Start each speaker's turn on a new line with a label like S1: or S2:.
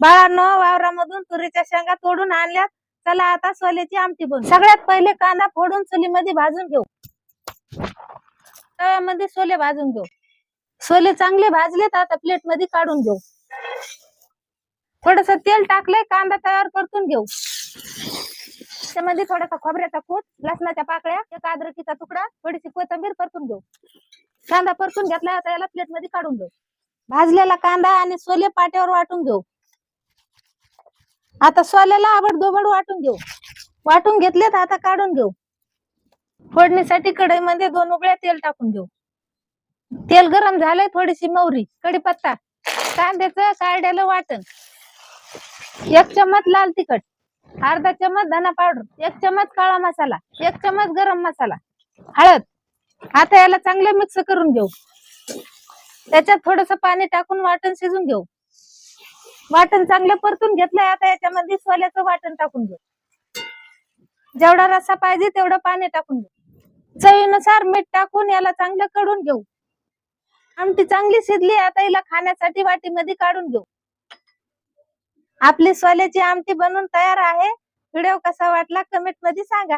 S1: बाळांनो वावरामधून तुरीच्या शेंगा तोडून आणल्यात. चला आता सोल्याची आमटी बनवू. सगळ्यात पहिले कांदा फोडून चुलीमध्ये भाजून घेऊ. तव्यामध्ये सोले भाजून घेऊ. सोले चांगले भाजलेत आता प्लेटमध्ये काढून घेऊ. थोडस तेल टाकलंय कांदा तयार परतून घेऊ. त्यामध्ये थोडासा खोबऱ्याचा कूट लसणाच्या पाकळ्या एक अद्रकीचा तुकडा थोडीशी कोथिंबीर परतून घेऊ. कांदा परतून घेतला आता याला प्लेटमध्ये काढून घेऊ. भाजलेला कांदा आणि सोले पाट्यावर वाटून घेऊ. आता सोल्याला आबडधोबड वाटून घेऊ. वाटून घेतलेत आता काढून घेऊ. फोडणीसाठी कढईमध्ये दोन उकळ्या तेल टाकून घेऊ. तेल गरम झालंय थोडीशी मोहरी कढीपत्ता कांद्याचं काढ्याला वाटण. एक चमच लाल तिखट अर्धा चमच धना पावडर एक चमच काळा मसाला एक चमच गरम मसाला हळद. आता याला चांगलं मिक्स करून घेऊ. त्याच्यात थोडस पाणी टाकून वाटण शिजून घेऊ. वाटण चांगलं परतून घेतलंय आता याच्यामध्ये सोल्याचं वाटण टाकून घेऊ. जेवढा रस्सा पाहिजे तेवढं पाणी टाकून घेऊ. चवीनुसार मीठ टाकून याला चांगलं कडून घेऊ. आमटी चांगली शिजली आता हिला खाण्यासाठी वाटीमध्ये काढून घेऊ. आपली सोल्याची आमटी बनवून तयार आहे. व्हिडिओ कसा वाटला कमेंटमध्ये सांगा.